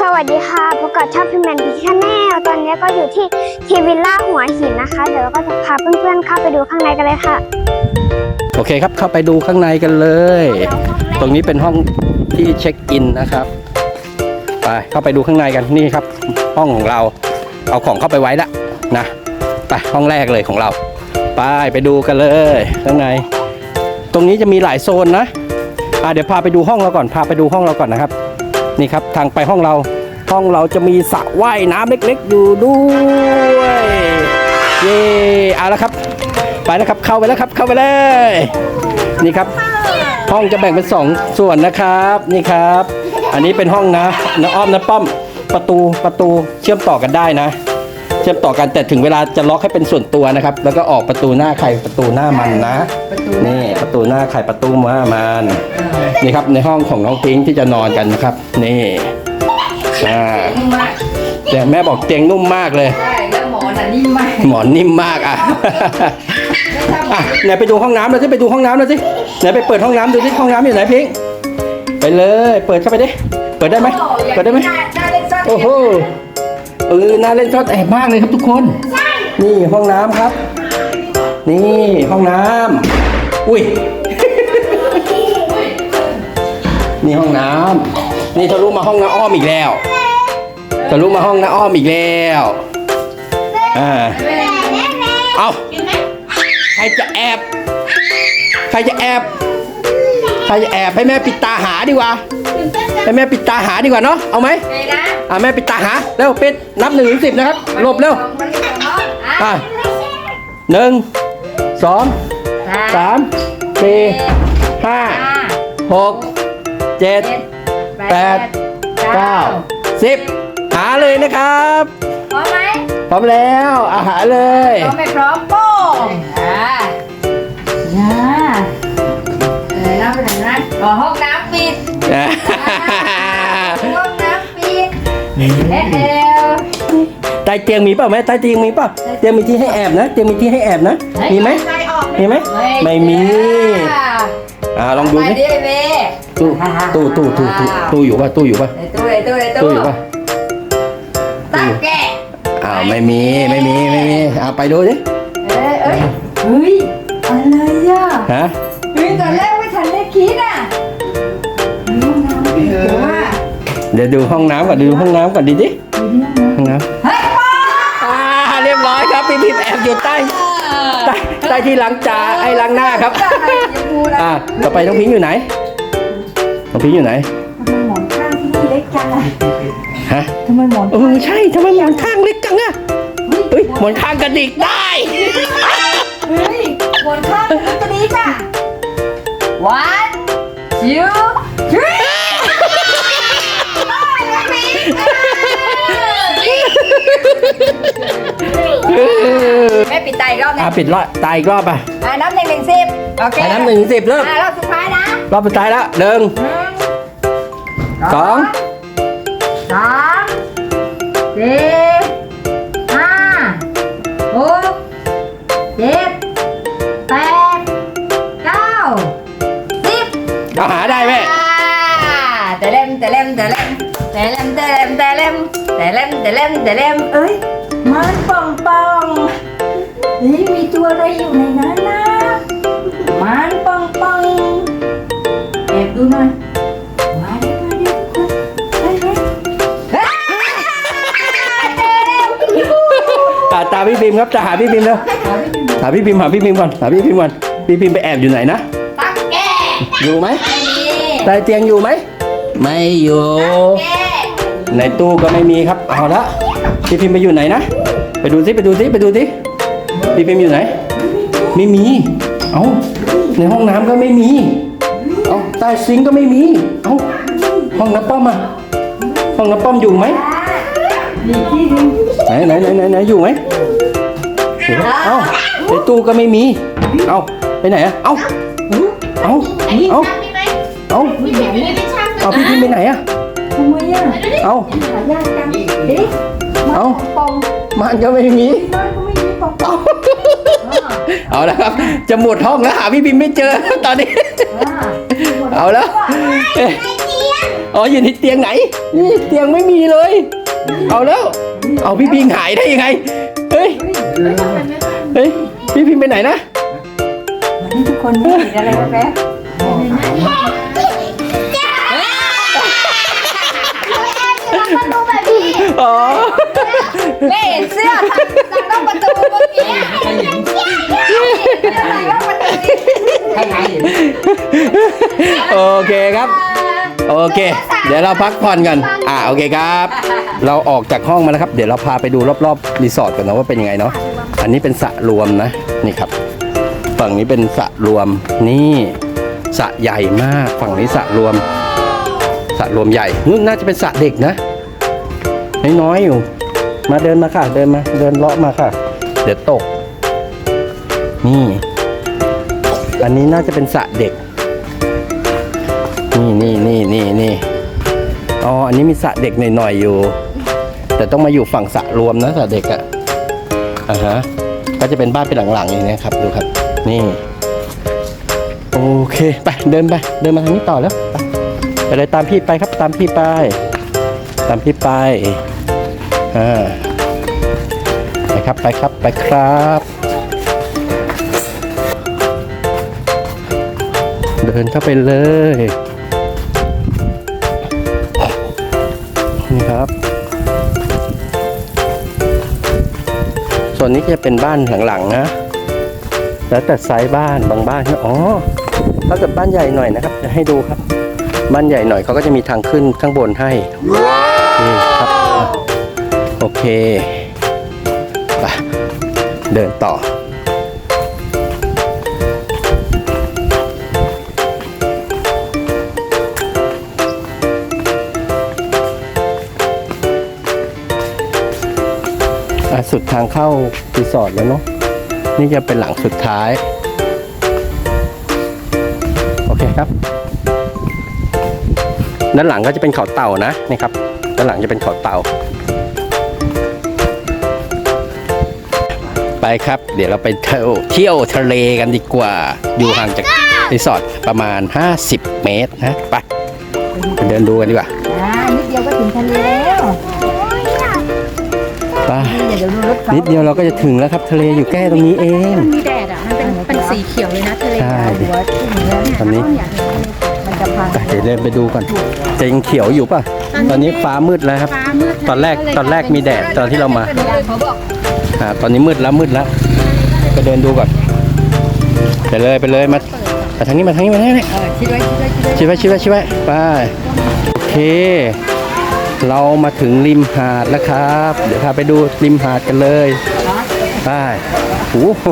สวัสดีค่ะพบกับช่องพิมแมนพิชแนลตอนนี้ก็อยู่ที่ทีวิลล่าหัวหินนะคะ เดี๋ยวเราก็จะพาเพื่อนๆเข้าไปดูข้างในกันเลยค่ะโอเคครับเข้าไปดูข้างในกันเลย ตรงนี้เป็นห้องที่เช็คอินนะครับไปเข้าไปดูข้างในกันนี่ครับ ห้องของเราเอาของเข้าไปไว้ละนะไปห้องแรกเลยของเราไปไปดูกันเลยข้างใน ตรงนี้จะมีหลายโซนนะอะเดี๋ยวพาไปดูห้องเราก่อนพาไปดูห้องเราก่อนนะครับ นี่ครับทางไปห้องเรา ห้องเราจะมีสระว่ายน้ำเล็กๆอยู่ด้วยเย่เอาละครับ ไปแล้วครับเข้าไปแล้วครับเข้าไปเลยนี่ครับ ห้องจะแบ่งเป็นสองส่วนนะครับนี่ครับ อันนี้เป็นห้องนะน้าอ้อมน้าป้อมประตูประตูเชื่อมต่อกันได้นะ ชื่อมต่อกันแต่ถึงเวลาจะล็อกให้เป็นส่วนตัวนะครับ แล้วก็ออกประตูหน้าใครประตูหน้ามันนะนี่ประตูหน้าใครประตูหน้ามันนี่ครับในห้องของน้องพิงค์ที่จะนอนกันนะครับ นี่อ่าแต่แม่บอกเตียงนุ่มมากเลยใช่แล้วหมอนอะนิ่มมากหมอนนิ่มมากอะอะไหนไปดูห้องน้ำเราสิไปดูห้องน้ำเราสิไหนไปเปิดห้องน้ำดูสิห้องน้ำอยู่ไหนพิงค์ไปเลย เปิดเข้าไปดิเปิดได้ไหมเปิดได้ไหมได้เล่นซ่อนโอ้โห เออน่าเล่นซ่อนแอบมากเลยครับทุกคน นี่ห้องน้ำครับ นี่ห้องน้ำอุ้ย นี่ห้องน้ำนี่ทะลุมาห้องน้าอ้อมอีกแล้วทะลุมาห้องน้าอ้อมอีกแล้วอ่าเอาใครจะแอบ ใครจะแอบ ใครจะแอบให้แม่ปิดตาหาดีกว่า ให้แม่ปิดตาหาดีกว่าเนาะ เอาไหมไงนะอะแม่ปิดตาหา เร็วปิด นับหนึ่งถึงสิบนะครับ หลบเร็ว มันมีสองห้องอะอะหนึ่งสองสามสี่ห้าห้าหกเจ็ด เจ็ดแปด เก้าสิบหาเลยนะครับ พร้อมไหมพร้อมแล้วอาหารเลย พร้อมไม่พร้อมโป้ง ไปไหนนะรอห้องน้ำปิดอ่าห้องน้ำปิดเอ๊ะเอวใต้เตียงมีเปล่าแม่ใต้เตียงมีเปล่าเตียงมีที่ให้แอบนะเตียงมีที่ให้แอบนะมีไหมมีไหมไม่มีอ่าลองดูไปสิดิเบ้ตู้ตู้ตู้ตู้ตู้ตู้อยู่ป่ะตู้อยู่ป่ะในตู้ในตู้ในตู้ตู้อยู่ป่ะตั้งแกะอ้าวไม่มีไม่มีไม่มีเอาไปดูสิเอ้ยเอ้ยเฮ้ยอะไรอะฮะเฮ้ยตอนแรกไม่ทันได้ คิดอะเฮ้ยห้องน้ำปิดหรือว่าเดี๋ยวดูห้องน้ำก่อนดูห้องน้ำก่อนดิดิดูดิห้องน้ห้องน้ำเฮ้ยป้าำอ่าเรียบร้อยครับพี่พิมพ์แอบอยู่ใต้ใต้ใต้ที่ล้างจานไอ้ล้างหน้าครับอะไรอย่าพูดนะอ่าต่อไปน้องพิงค์อยู่ไหนน้องพิงค์อยู่ไหนทำไมหมอนข้างที่นี่เล็กจังอะฮะทำไมหมอนเออใช่ทำไมหมอนข้างเล็กจังอะเฮ้ยหมอนข้างกระดิกได้เฮ้ยหมอนข้างมันจะดีจ้ะ one two three แม่ปิดตาอีกรอบนะอ่าปิดรอบตายอีกรอบอะอ่านับหนึ่งถึงสิบโอเคอ่าน้ำหนึ่งถึงสิบเริ่มอ่ารอบสุดท้ายนะรอบสุดท้ายแล้วหนึ่งหนึ่งสองสามสี่ ล่มแต่เล่มแต่เล่มเอ้ย มันป่องป่องเฮ้ยมีตัวอะไรอยู่ในนั้นนะมันป่องป่องแอบดูหน่อยมาเดี๋ยวมาเดี๋ยวเฮ้ยเฮ้ยเฮ้ยเจอแล้วตาตาพี่พิมพ์ครับจะหาพี่พิมพ์แล้วหาพี่พิมพ์หาพี่พิมพ์ก่อนหาพี่พิมพ์ก่อนพี่พิมพ์ไปแอบอยู่ไหนนะตักแกอยู่ไหมไม่มีใต้เตียงอยู่ไหมไม่อยู่ แก ในตู้ก็ไม่มีครับเอาละพี่พิมพ์ไปอยู่ไหนนะ ไปดูสิไปดูสิไปดูสิพี่พิมพ์อยู่ไหน ไม่มี เอ้าในห้องน้ำก็ไม่มี เอ้าใต้ซิงค์ก็ไม่มี เอ้าห้องน้ำป้อมอะห้องน้ำป้อมอยู่ไหมมีที่หนึงไหนไหนไหนไหนไหนอยู่ไหมเอ้าในตู้ก็ไม่มี เอ้าไปไหนอะเอ้าเอ้าเอ้าเอ้าเอาพี่พิมพ์ไปไหนอะ ทำไมอะเอ้าหายากจังเอ๊ะมาเอ้าปองมันก็ไม่มีบ้านก็ไม่มีปองปองเอาละครับ จะหมดห้องแล้วหาพี่พิมพ์ไม่เจอตอนนี้อ่าเอาแล้วเอ๊ะอ๋ออยู่ในเตียงไหนนี่เตียงไม่มีเลย เอาแล้ว เอาพี่พิงหายได้ยังไง เฮ้ย เฮ้ย พี่พิงไปไหนนะวันนี้ทุกคนไม่เห็นอะไรแป๊บ ๆไม่เห็นเสื้อทางนอกประตูเมื่อกี้ทางนอกประตูโอเคครับ โอเค เดี๋ยวเราพักผ่อนกันอ่าโอเคครับ เราออกจากห้องมาแล้วครับ เดี๋ยวเราพาไปดูรอบๆรีสอร์ทกันนะว่าเป็นยังไงเนาะอันนี้เป็นสระรวมนะนี่ครับ ฝั่งนี้เป็นสระรวมนี่สระใหญ่มาก ฝั่งนี้สระรวมสระรวมใหญ่นู่นน่าจะเป็นสระเด็กนะน้อยๆอยู่ มาเดินมาค่ะ เดินมาเดินเลาะมาค่ะ เดี๋ยวตก นี่ อันนี้น่าจะเป็นสระเด็ก นี่นี่นี่นี่นี่อ๋ออันนี้มีสระเด็กหน่อยๆอยู่ แต่ต้องมาอยู่ฝั่งสระรวมนะสระเด็กอะอ่าฮะก็จะเป็นบ้านเป็นหลังๆอย่างนี้ครับ ดูครับ นี่ โอเค ไปเดินไป เดินมาทางนี้ต่อแล้ว ไปไปเลยตามพี่ไปครับ ตามพี่ไป ตามพี่ไปอ่า ไปครับไปครับไปครับ เดินเข้าไปเลยนี่ครับ ส่วนนี้จะเป็นบ้านหลังๆนะ แล้วแต่ไซส์บ้านบางบ้านก็อ๋อถ้าเกิดบ้านใหญ่หน่อยนะครับ จะให้ดูครับ บ้านใหญ่หน่อยเขาก็จะมีทางขึ้นข้างบนให้ นี่ครับ โอเคไปเดินต่อ สุดทางเข้ารีสอร์ทแล้วเนาะนี่จะเป็นหลังสุดท้าย โอเคครับ ด้านหลังก็จะเป็นเขาเต่านะนี่ครับ ด้านหลังจะเป็นเขาเต่า ไปครับ เดี๋ยวเราไปเที่ยวเที่ยวทะเลกันดีกว่า อยู่ห่างจากรีสอร์ทประมาณ 50 เมตรนะไปไปเดินดูกันดีกว่าอ่านิดเดียวก็ถึงทะเลแล้วไปนี่เดี๋ยวดูรถไฟนิดเดียวเราก็จะถึงแล้วครับ ทะเลอยู่แค่ตรงนี้เอง มันมีแดดอะ มันเป็นเป็นสีเขียวเลยนะทะเลใช่ หัวขึ้นแล้วเนี่ยตอนนี้มันจะพังไปเดี๋ยวเดินไปดูก่อนจะยังเขียวอยู่ป่ะ ตอนนี้ฟ้ามืดแล้วครับ ฟ้ามืดตอนแรกตอนแรกมีแดดตอนที่เรามา เขาบอก อ่าตอนนี้มืดแล้วมืดแล้วไปเดินดูก่อนไปเลยไปเลยมามาทางนี้มาทางนี้มาทางนี้เออคิดไว้คิดไว้คิดไว้ชิไว้ชิไว้ชิไว้ไปโอเค เรามาถึงริมหาดแล้วครับ เดี๋ยวพาไปดูริมหาดกันเลยไปโอ้โห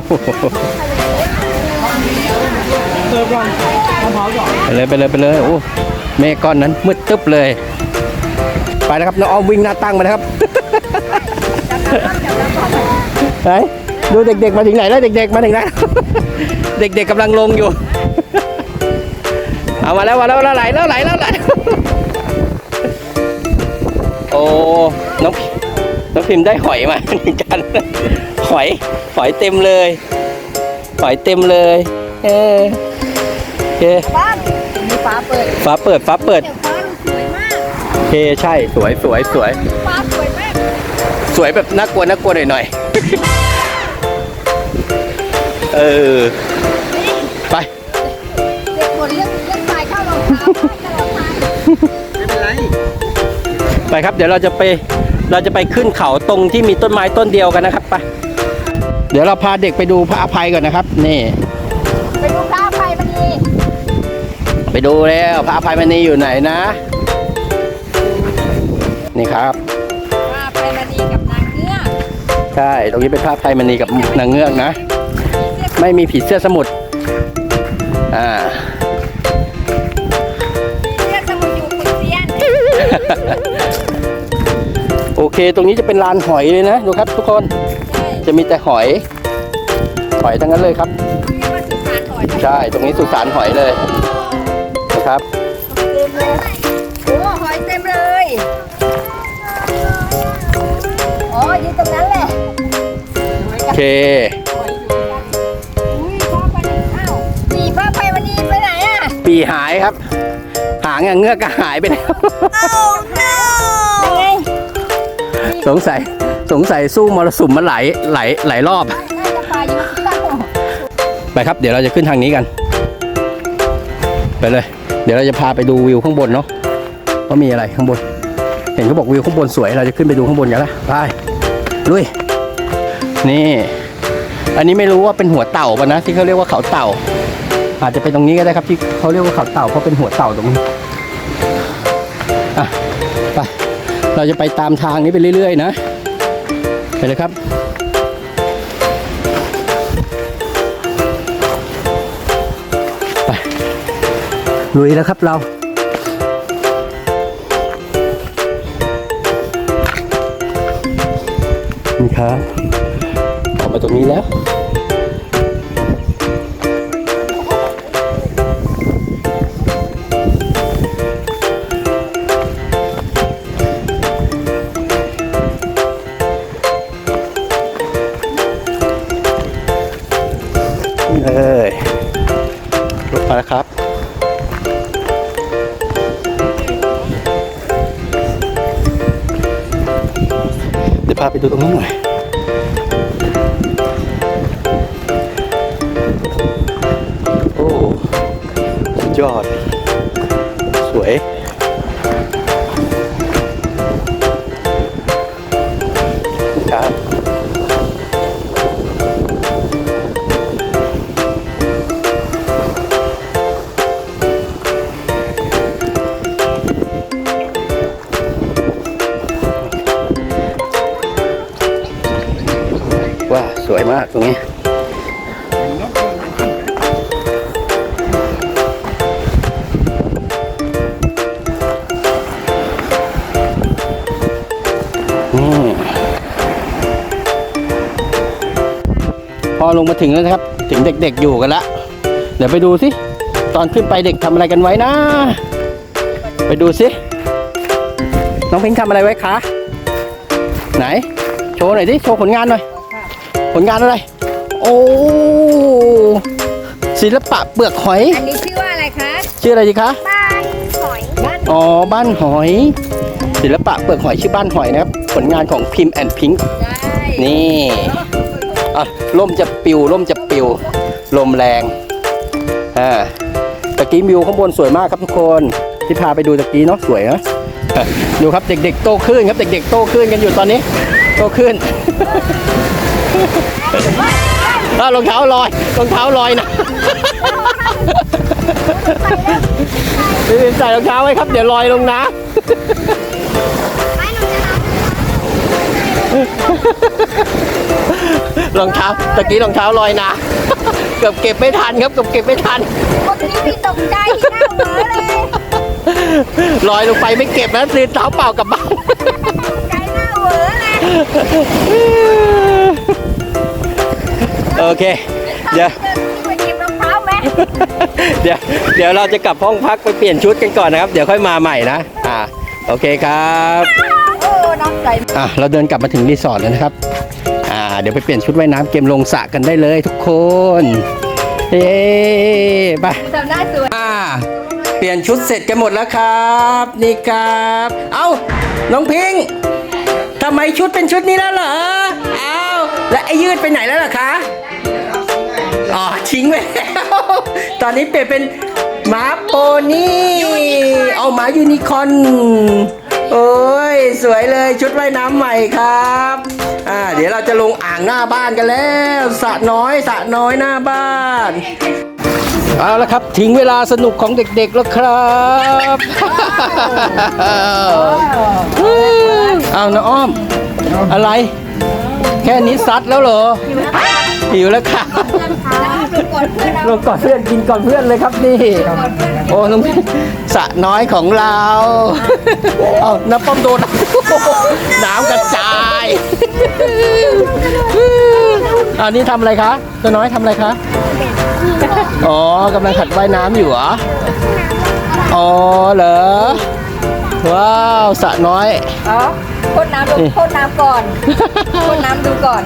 ไปเลยไปเลยไปเลยโอ้เมฆก้อนนั้นมืดตึ๊บเลย ไปนะครับน้องออมวิ่งหน้าตั้งมานะครับ ไหนดูเด็กๆมาถึงไหนแล้วเด็กๆมาถึงไหน เด็กๆกำลังลงอยู่ เอามาแล้วมาแล้วแล้วไหลแล้วไหลแล้วไหลโอ้น้องพิน้องพิมพ์ได้หอยมาเหมือนกัน หอยหอยเต็มเลย หอยเต็มเลย เออโอเคมีฟ้าเปิดฟ้าเปิดฟ้าเปิดฟ้าสวยมากโอเคใช่สวยสวยสวยฟ้า สวยมากสวยแบบน่ากลัวน่ากลัวหน่อยหน่อยๆ เออ ไป เด็กหมดเรื่องเรื่องทรายเข้ารองเท้าเข้ารองเท้าไปครับ เดี๋ยวเราจะไปเราจะไปขึ้นเขาตรงที่มีต้นไม้ต้นเดียวกันนะครับไปเดี๋ยวเราพาเด็กไปดูพระอภัยก่อนนะครับ นี่ ไปดูพระอภัยมณีไปดูแล้วพระอภัยมณีอยู่ไหนนะ นี่ครับ ใช่ ตรงนี้เป็นพระอภัยมณีกับนางเงือกนะ ไม่มีผีเสื้อสมุทรอ่าเรียกสมุนอยู่ขุนเซียนโอเค ตรงนี้จะเป็นลานหอยเลยนะ ดูครับทุกคน จะมีแต่หอย หอยทั้งนั้นเลยครับเรียกว่าสุสานหอยใช่ ตรงนี้สุสานหอยเลยนะครับเต็มเลยโอ้หอยเต็มเลย อ๋ออยู่ตรงนั้นแหละโอ เคอุ้ยพระอภัยมณีอ้าวปีพระอภัยมณีไปไหนอะปีหายครับ หาางอะเงือกก็หายไปแล้วไงสงสัยสงสัยสู้มรสุมมาหลายหลายหลายรอบ น่าจะพายุเข้าไปครับ เดี๋ยวเราจะขึ้นทางนี้กัน ไปเลย เดี๋ยวเราจะพาไปดูวิวข้างบนเนาะว่ามีอะไรข้างบน เห็นเขาบอกวิวข้างบนสวยเราจะขึ้นไปดูข้างบนกันละไปลุย นี่ อันนี้ไม่รู้ว่าเป็นหัวเต่าป่ะนะ ที่เขาเรียกว่าเขาเต่า อาจจะเป็นตรงนี้ก็ได้ครับ ที่เขาเรียกว่าเขาเต่าเพราะเป็นหัวเต่าตรงนี้อะไปเราจะไปตามทางนี้ไปเรื่อย ๆ นะไปเลยครับไปลุยแล้วครับเรานี่ครับ มีแล้ว เลยลงมาแล้วครับเดี๋ยวพาไปดูตรงนู้นหน่อย สุด นี่พอลงมาถึงแล้วนะครับ ถึงเด็กๆอยู่กันละ เดี๋ยวไปดูสิตอนขึ้นไปเด็กทำอะไรกันไว้นะ ไปดูสิน้องพิงค์ทำอะไรไว้คะไหน โชว์หน่อยสิโชว์ผลงานหน่อย ผลงานอะไร โอ้ศิลปะเปลือกหอย อันนี้ชื่อว่าอะไรคะ ชื่ออะไรดีคะ บ้านหอย บ้าน อ๋อ บ้านหอย ศิลปะเปลือกหอยชื่อบ้านหอยนะครับ ผลงานของพิมพ์แอนด์พิงค์ใช่นี่อะลมจะปิวลมจะปิว ลมแรงอ่าตะกี้วิวข้างบนสวยมากครับทุกคนที่พาไปดูตะกี้เนาะสวยนะอะดูครับเด็กๆโตขึ้นครับ เด็กๆโตขึ้นกันอยู่ตอนนี้ โตขึ้นอ้าวรองเท้าลอยรองเท้าลอยนะพี่วินใส่รองเท้าไว้ครับ เดี๋ยวลอยลงน้ำ รองเท้าตะกี้รองเท้าลอยนะเกือบเก็บไม่ทันครับเกือบเก็บไม่ทันเมื่อกี้พี่ตกใจหน้าเหวอเลยลอยลงไปไม่เก็บนะซื้อเท้าเปล่ากลับบ้านใจหน้าเหวอเลยโอเค เดี๋ยวเดินไปหยิบรองเท้าไหมเดี๋ยวเดี๋ยวเราจะกลับห้องพักไปเปลี่ยนชุดกันก่อนนะครับ เดี๋ยวค่อยมาใหม่นะ อ่า โอเคครับ โอ้น้องใจอะเราเดินกลับมาถึงรีสอร์ทแล้วนะครับ อ่า เดี๋ยวไปเปลี่ยนชุดว่ายน้ำเกมลงสระกันได้เลยทุกคนเย้ไปทำหน้าสวยอ่าเปลี่ยนชุดเสร็จกันหมดแล้วครับ นี่ครับ เอ้าน้องพิงค์ทำไมชุดเป็นชุดนี้แล้วเหรอเอ้าและไอ้ยืดไปไหนแล้วล่ะคะอ๋อทิ้งไปแล้วตอนนี้เปลี่ยนเป็นหมาโปนี่เอาหมายูนิคอร์น โอ้ย สวยเลยชุดว่ายน้ำใหม่ครับ อ่า เดี๋ยวเราจะลงอ่างหน้าบ้านกันแล้วสระน้อยสระน้อยหน้าบ้านเอาละครับถึงเวลาสนุกของเด็กๆแล้วครับเอานะอ้อม อะไร แค่นี้ซัดแล้วเหรอหิวแล้วครับดูก่อนเพื่อนเราลงก่อนเพื่อนกินก่อนเพื่อนเลยครับนี่โอ้น้องสระน้อยของเราเอาน้ำป้อมโดนน้ำกระจายอันนี้ทำอะไรคะตัวน้อยทำอะไรคะอ๋อกำลังขัดว่ายน้ำอยู่เหรออ๋อเหรอ ว้าวสระน้อย อ๋อพ่นน้ำดูพ่นน้ำก่อนพ่นน้ำดูก่อน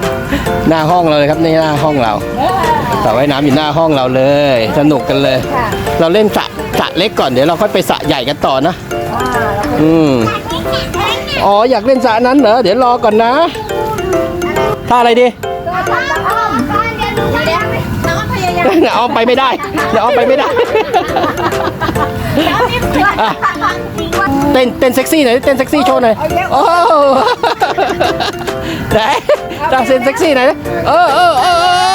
หน้าห้องเราเลยครับนี่หน้าห้องเราสระว่ายน้ำอยู่หน้าห้องเราเลย สนุกกันเลย ค่ะ เราเล่นสระสสระเล็กก่อนเดี๋ยวเราค่อยไปสระใหญ่กันต่อนะอ่าแล้วก็อืมอ๋ออยากเล่นสระนั้นเหรอเดี๋ยวรอก่อนนะท่าอะไรดีตัวทำตะอ้อมเดี๋ยวดูเดี๋ยวน้องพยายามเดี๋ยวเอาไปไม่ได้เดี๋ยวเอาไปไม่ได้ อะ เต้นเต้นเซ็กซี่หน่อยเต้นเซ็กซี่โชว์หน่อยโอ้ไหนตาเต้นเซ็กซี่หน่อยดิเออเออเออเออ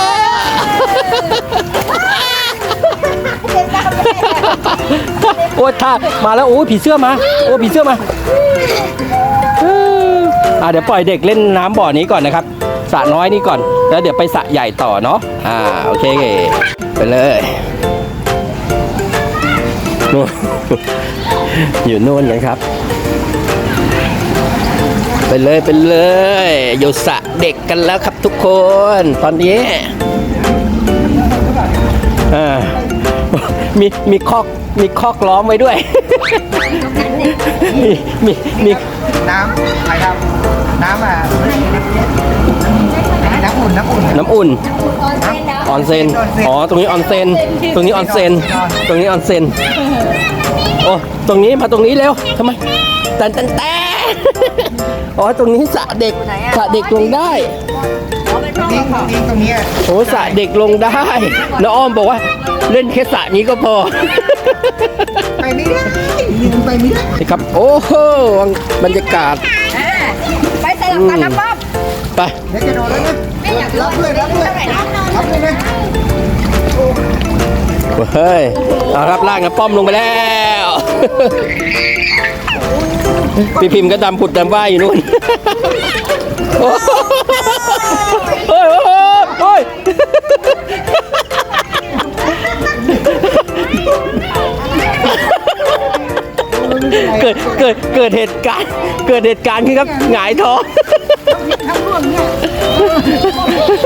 โอ้ยท่ามาแล้วโอ้ยผีเสื้อมาโอ้ผีเสื้อมาเอออะเดี๋ยวปล่อยเด็กเล่นน้ำบ่อนี้ก่อนนะครับสระน้อยนี้ก่อน แล้วเดี๋ยวไปสระใหญ่ต่อเนาะอ่าโอเคไปเลยนู่น อยู่นู่นเลยครับ ไปเลยไปเลยอยู่สระเด็กกันแล้วครับทุกคน ตอนนี้อ่ามีมีคอกมีคอกล้อมไว้ด้วย มีมีมีน้ำใครครับน้ำอะน้ำอุ่นน้ำอุ่นน้ำอุ่นตอนเต้นนะออนเซนอ๋อตรงนี้ออนเซนตรงนี้ออนเซนตรงนี้ออนเซน โอ้ตรงนี้มาตรงนี้เร็วทำไมแตนแตนแตนอ๋อตรงนี้สระเด็กสระเด็กลงได้นี่นี่ตรงนี้โอ้สระเด็กลงได้น้าอ้อมบอกว่าเล่นแค่สระนี้ก็พอ ไปไม่ได้ลืมไปไม่ได้นะครับ โอ้โหบรรยากาศอ่าไปสลับกันนะป๊อปไปเดี๋ยวจะโดนแล้วนะรับด้วยรับด้วยรับด้วยนะเฮ้ยเอาครับลากนะป้อมลงไปแล้ว พี่พิมพ์ก็ดำผุดดำว่ายอยู่นู่นโอ้โหเฮ้ยโอ้ยเกิดเกิดเกิดเหตุการณ์เกิดเหตุการณ์ขึ้นครับหงายท้องเ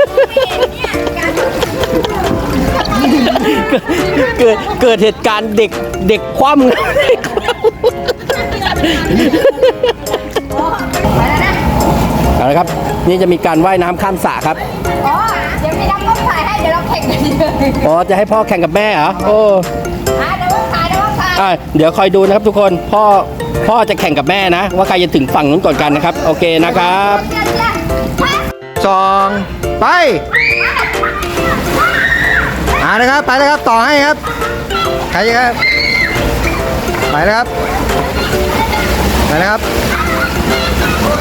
กิดเกิดเหตุการณ์เด็กเด็กคว่ำเอาละครับ นี่จะมีการว่ายน้ำข้ามสระครับ อ๋อ เดี๋ยวมีน้ำต้มสายให้เดี๋ยวเราแข่งกันเลยอ๋อ จะให้พ่อแข่งกับแม่เหรอ โอ้อะเดี๋ยวว่าสายเดี๋ยวว่าสายอะเดี๋ยวคอยดูนะครับทุกคน พ่อ พ่อจะแข่งกับแม่นะ ว่าใครจะถึงฝั่งนู้นก่อนกันนะครับ โอเคนะครับเดี๋ยวเดี๋ยวสอง ไป อ่านะครับไปแล้วครับต่อให้ครับใครครับไปแล้วครับไปแล้วครับ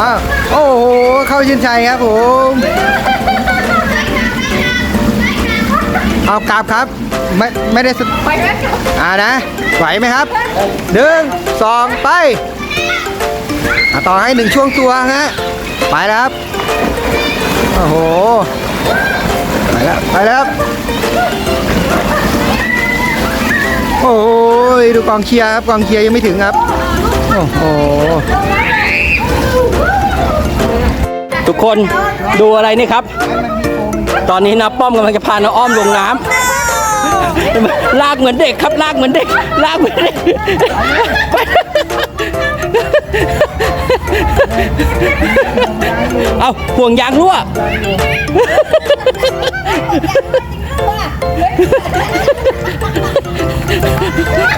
อ้าวโอ้โหเข้าชินชัยครับผมเอากลับครับไม่ไม่ได้สไปไหมอ่านะไหวไหมครับหนึ่งสองไปอะต่อให้หนึ่งช่วงตัวฮะไปแล้วครับโอ้โห ไปแล้วไปแล้วครับโอ้ยดูกองเชียร์ครับกองเชียร์ยังไม่ถึงครับโอ้โหทุกคนดูอะไรนี่ครับ ตอนนี้นะป้อมกำลังจะพาน้าอ้อมลงน้ำลากเหมือนเด็กครับลากเหมือนเด็ก ลากเหมือนเด็กไป เอาห่วงยางรั่ว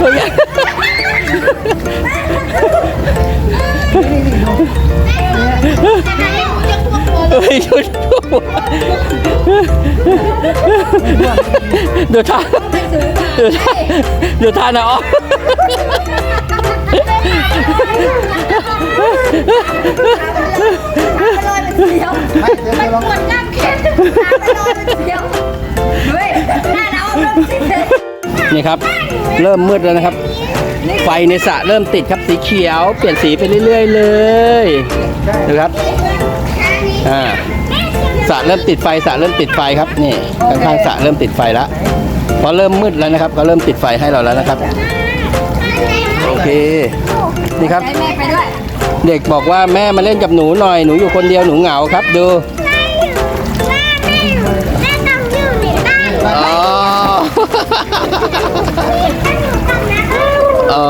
ห่วงยางเฮ้ยหยุดเดี๋ยวท่าเดี๋ยวท่าเดี๋ยวท่านะอ้อ มไปกดน้ำเค็มเดี๋ยวเฮ้ยหน้าเราเริ่มติดเลยนี่ครับ เริ่มมืดแล้วนะครับ ไฟในสระเริ่มติดครับสีเขียว เปลี่ยนสีไปเรื่อย ๆ เลยนะครับอ่าสระเริ่มติดไฟสระเริ่มติดไฟครับนี่ข้างๆสระเริ่มติดไฟแล้วพอเริ่มมืดแล้วนะครับ ก็เริ่มติดไฟให้เราแล้วนะครับ โอเค นี่ครับให้แม่ไปด้วย เด็กบอกว่าแม่มาเล่นกับหนูหน่อยหนูอยู่คนเดียวหนูเหงาครับดูอ๋ออ๋อ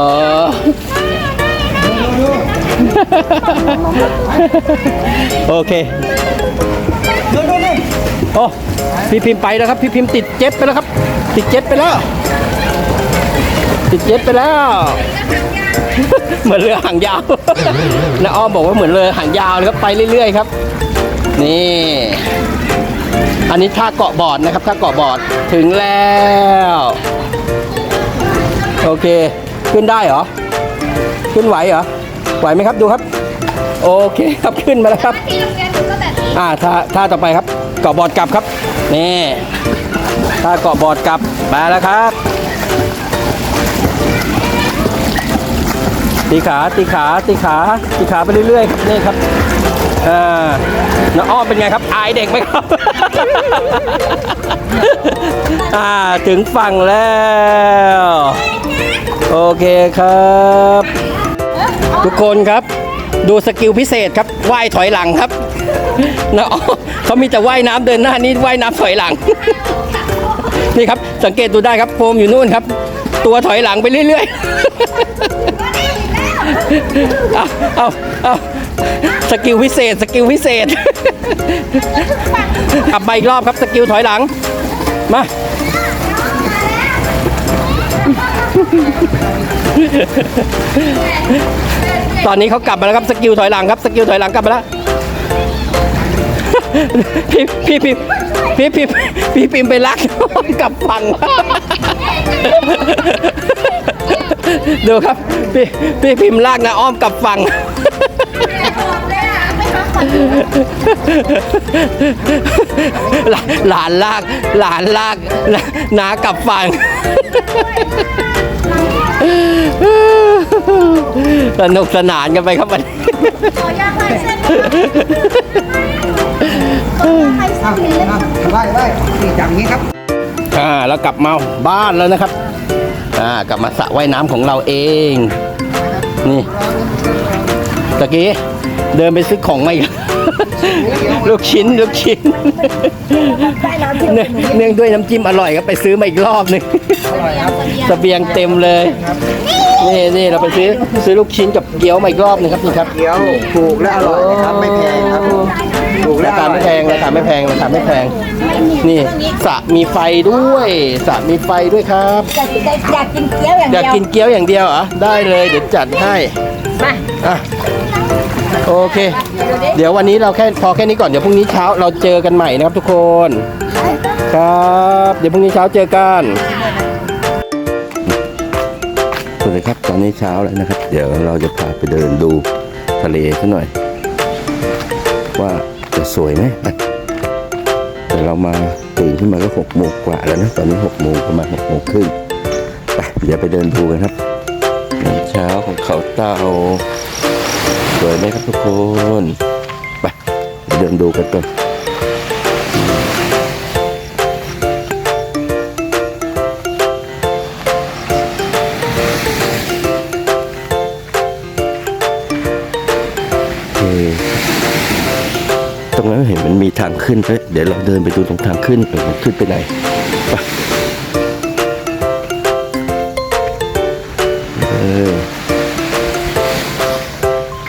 โอเคโอ้พี่พิมพ์ไปแล้วครับ พี่พิมพ์ติดเจ็ตไปแล้วครับ ติดเจ็ตไปแล้ว ติดเจ็ตไปแล้ว เหมือนเรือหางยาวนะอ้อมบอกว่าเหมือนเรือหางยาวเลยครับไปเรื่อยๆครับ นี่ อันนี้ท่าเกาะบอร์ดนะครับท่าเกาะบอร์ดถึงแล้ว โอเค ขึ้นได้เหรอ ขึ้นไหวเหรอ ไหวไหมครับดูครับ โอเคครับขึ้นมาแล้วครับที่โรงเรียนหนูก็แบบนี้อ่าท่าท่าต่อไปครับ เกาะบอร์ดกลับครับ นี่ท่าเกาะบอร์ดกลับมาแล้วครับ ตีขาตีขาตีขาตีขาไปเรื่อยๆครับนี่ครับอ่าน้าอ้อมเป็นไงครับ อายเด็กไหมครับ อ่าถึงฝั่งแล้ว โอเคครับ ทุกคนครับ ดูสกิลพิเศษครับว่ายถอยหลังครับนะอ๋อเขามีแต่ว่ายน้ำเดินหน้านี่ว่ายน้ำถอยหลัง นี่ครับ สังเกตดูได้ครับโฟมอยู่นู่นครับ ตัวถอยหลังไปเรื่อย ๆ เอาเอาเอาสกิลพิเศษ สกิลพิเศษ กลับมาอีกรอบครับ สกิลถอยหลัง มา ตอนนี้เขากลับมาแล้วครับ สกิลถอยหลังครับ สกิลถอยหลังกลับมาแล้ว พี่พี่พี่พี่พี่พี่พิมพ์ไปรักกลับฝั่ง ดูครับ พี่พี่พิมพ์ลากนะอ้อมกลับฝั่งหลานหลานลาก หลานลากนากลับฝั่ง สนุกสนานกันไปครับวันนี้ขอยาคลายเส้นไล่ไล่นี่จังนี้ครับ อ่า แล้วกลับมาบ้านแล้วนะครับ อ่ากลับมาสระว่ายน้ำของเราเอง นี่ตะกี้เดินไปซื้อของมาอีก ลูกชิ้นลูกชิ้น เนื่องเนื่องด้วยน้ำจิ้มอร่อยครับไปซื้อมาอีกรอบหนึงเสบียงเต็มเลย นี่ นี่เราไปซื้อซื้อลูกชิ้นกับเกี๊ยวมาอีกรอบหนึงครับนี่ครับเกี๊ยวถูกและอร่อยนะครับไม่แพงครับถูกและราอคาร่อไม่ยแพงราคาไม่แพงราคาไม่แพง นี่สระมีไฟด้วยสระมีไฟด้วยครับ อยากกินอยากกินเกี๊ยวอย่างอเดียากยวกินเกี๊ยวอย่างเดียวเหรอได้เลยเดี๋ยวจัดให้มาอะโอเค เดี๋ยววันนี้เราแค่พอแค่นี้ก่อนเดี๋ยวพรุ่งนี้เช้าเราเจอกันใหม่นะครับทุกคน ครับ เดี๋ยวพรุ่งนี้เช้าเจอกันส วัสดีครับตอนนี้เช้าแล้วนะครับ เดี๋ยวเราจะพาไปเดินดูทะเลซะหน่อย ว่าจะสวยไหมแต่เรามาตื่นขึ้นมาก็หกโมงกว่าแล้วนะตอนนี้หกโมงประมาณหกโมงครึ่งไปเดี๋ยวไปเดินดูกันครับเช้าของเขาเต่าสวยไหมครับทุกคนไปเดินดูกันก่อน มันมีทางขึ้นด้วยเดี๋ยวเราเดินไปดูตรงทางขึ้นเออมันขึ้นไปไหนไปเออ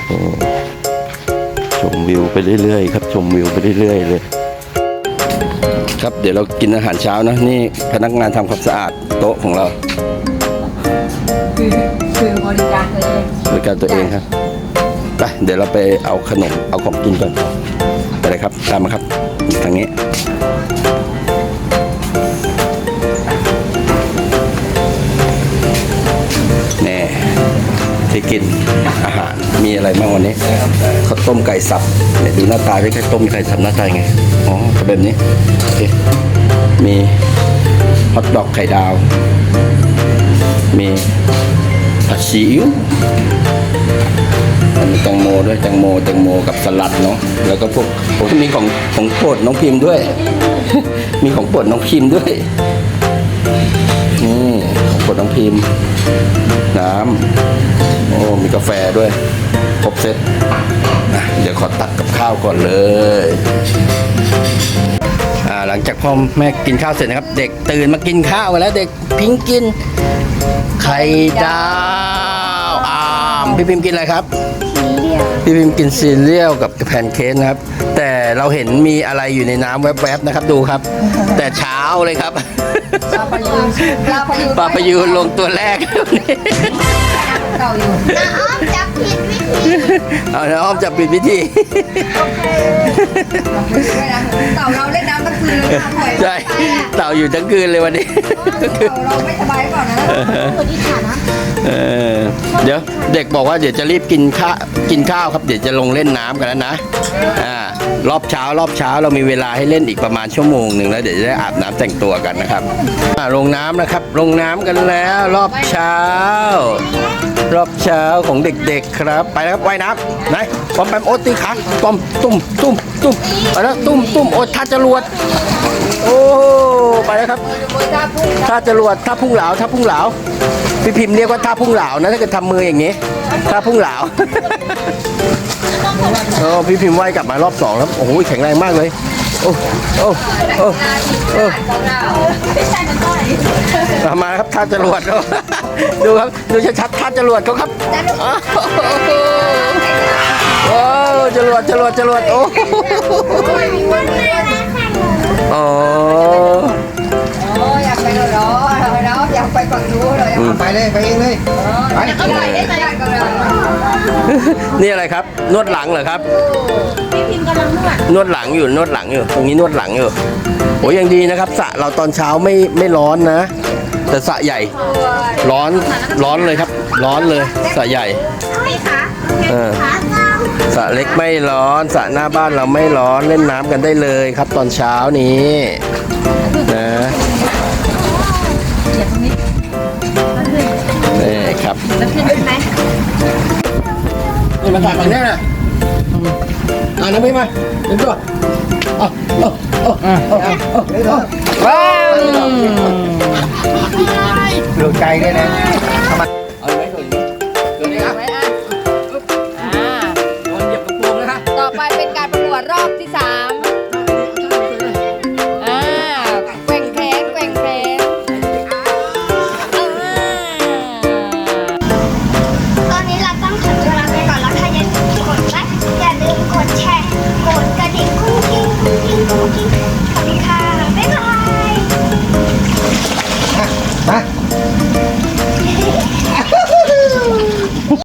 โอ้ชมวิวไปเรื่อยๆครับ ชมวิวไปเรื่อยๆเลย ครับเดี๋ยวเรากินอาหารเช้านะนี่พนักงานทำความสะอาดโต๊ะของเราคือคือบริการตัวเองบริการตัวเองครับไปเดี๋ยวเราไปเอาขนมเอาของกินก่อนไป เลยครับ ตามมาครับทางนี้แน่ที่กินอาหารมีอะไรบ้างวันนี้ข้าวต้มไก่สับเนี่ยดูหน้าตาใกล้ๆต้มไก่สับหน้าตาไงอ๋อแบบนี้โอเคมีฮอทดอกไข่ดาว มีผัดซีอิ๊ว มีแตงโมด้วยแตงโมแตงโมกับสลัดเนาะแล้วก็พวกผมมีของของโปรดน้องพิมพ์ด้วย มีของโปรดน้องพิมพ์ด้วยนี่ของโปรดน้องพิมพ์ น้ำโอ้มีกาแฟด้วยครบเซ็ตอะเดี๋ยวขอตักกับข้าวก่อนเลยหลังจากพ่อแม่กินข้าวเสร็จนะครับ เด็กตื่นมากินข้าวกันแล้วเด็กพิงกินไข่ดาว พี่พิมพ์กินอะไรครับสีเหลี่ยมพี่พิมพ์กินซีเรียลกับแพนเค้กนะครับ แต่เราเห็นมีอะไรอยู่ในน้ำแวบๆนะครับดูครับ แต่เช้าเลยครับปลาพยูนปลาพยูนปลาพยูนลงตัวแรก เก่าอยู่น้าอ้อมจับผิดวิธีเอาน้าอ้อมจะปิดพิธีเต่าเราเล่นน้ำตั้งคืนเลยค่ะปล่อยใช่ เต่าอยู่ทั้งคืนเลยวันนี้ เต่าเราไม่สบายก่อนนะเออ เดี๋ยวเด็กบอกว่าเดี๋ยวจะรีบกินข้าวกินข้าวครับ เดี๋ยวจะลงเล่นน้ำกันแล้วนะ อ่า รอบเช้ารอบเช้าเรามีเวลาให้เล่นอีกประมาณชั่วโมงหนึ่งแล้วเดี๋ยวจะได้อาบน้ำแต่งตัวกันนะครับ อ่าลงน้ำนะครับ ลงน้ำกันแล้ว รอบเช้ารอบเช้าของเด็กๆครับ ไปแล้วครับว่ายน้ำไหนปอมแปมโอตตีขาปอมตุ้มตุ้มตุ้มไปแล้วตุ้มตุ้มโอดท่าจรวดโอ้ไปแล้วครับถ้าจรวดถ้าพุ่งเหลาถ้าพุ่งเหลาพี่พิมพ์เรียกว่าท่าพุ่งเหลานะถ้าเกิดทำมืออย่างนี้ท่าพุ่งเหลาโอ้พี่พิมพ์ว่ายกลับมารอบสองแล้วโอ้โหแข็งแรงมากเลย โอ้โอ้โอ้โอ้เอามาครับท่าจรวดเขาดูครับดูชัดๆท่าจรวดเขาครับโอ้จรวดจรวดจรวดโอ้โอ้ เนาะอยากไปฝั่งนู้นเลยไปเลยไปเองเลยไปก็ไปได้ใจกันเลยนี่อะไรครับ นวดหลังเหรอครับพี่พิมกำลังนวดนวดหลังอยู่นวดหลังอยู่ ตรงนี้นวดหลังอยู่โอ้ยยังดีนะครับสระเราตอนเช้าไม่ไม่ร้อนนะ แต่สระใหญ่ ร้อนร้อนเลยครับ ร้อนเลยสระใหญ่นี่ค่ะเออสระเล็กไม่ร้อนสระหน้าบ้านเราไม่ร้อนเล่นน้ำกันได้เลยครับตอนเช้านี้นะ ครับจะขึ้นได้ไหมนี่มาถ่ายฝั่งนี้นะอ่าน้ำพี่มาเดี๋ยวตัวอ๋ออ๋ออ๋ออ๋ออ๋อว้าวดูใจด้วยนะ